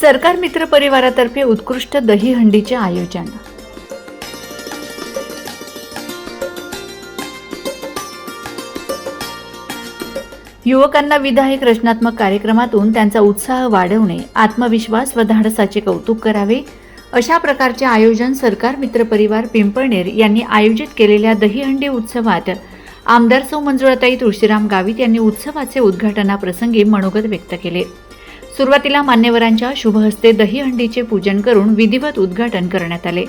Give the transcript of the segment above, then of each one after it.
सरकार मित्र परिवारातर्फे उत्कृष्ट दहीहंडीचे आयोजन. युवकांना विधायक रचनात्मक कार्यक्रमातून त्यांचा उत्साह वाढवणे आत्मविश्वास व धाडसाचे कौतुक करावे अशा प्रकारचे आयोजन सरकार मित्र परिवार पिंपळनेर यांनी आयोजित केलेल्या दहीहंडी उत्सवात आमदार सौ मंजुळाताई तुळशीराम गावित यांनी उत्सवाचे उद्घाटनाप्रसंगी मनोगत व्यक्त केले. सुरुवातीला मान्यवरांच्या शुभहस्ते दहीहंडीचे पूजन करून विधिवत उद्घाटन करण्यात आले.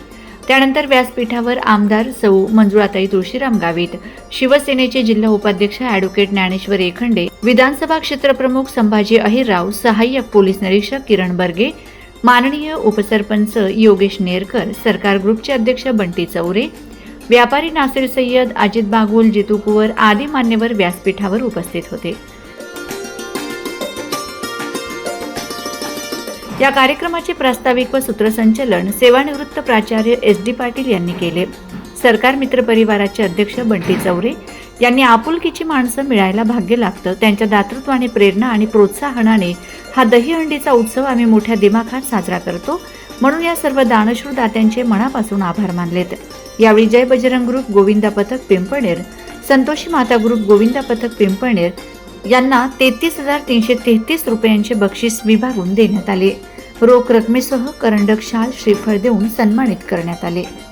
त्यानंतर व्यासपीठावर आमदार सौ मंजुळाताई तुळशीराम गावित शिवसेनेचे जिल्हा उपाध्यक्ष अॅडव्होकेट ज्ञानेश्वर एखंडे विधानसभा क्षेत्रप्रमुख संभाजी अहिरराव सहाय्यक पोलीस निरीक्षक किरण बर्गे माननीय उपसरपंच योगेश नेरकर सरकार ग्रुपचे अध्यक्ष बंटी चौरे व्यापारी नासिर सय्यद अजित बागुल जितू कुवर आदी मान्यवर व्यासपीठावर उपस्थित होते. या कार्यक्रमाचे प्रास्ताविक व सूत्रसंचलन सेवानिवृत्त प्राचार्य एस डी पाटील यांनी केले. सरकार मित्र परिवाराचे अध्यक्ष बंटी चौरे यांनी आपुलकीची माणसं मिळायला भाग्य लागतं त्यांच्या दातृत्वाने प्रेरणा आणि प्रोत्साहनाने हा दहीहंडीचा उत्सव आम्ही मोठ्या दिमाखात साजरा करतो. म्हणून या सर्व दानशूर दात्यांचे मनापासून आभार मानलेत. यावेळी जय बजरंग ग्रुप गोविंदा पथक पिंपळनेर संतोषी माता ग्रुप गोविंदा पथक पिंपळनेर यांना तेहतीस हजार तीनशे तेहतीस रुपयांचे बक्षीस विभागून देण्यात आले. रोख रकमेसह करंडक शाल श्रीफळ देऊन सन्मानित करण्यात आले.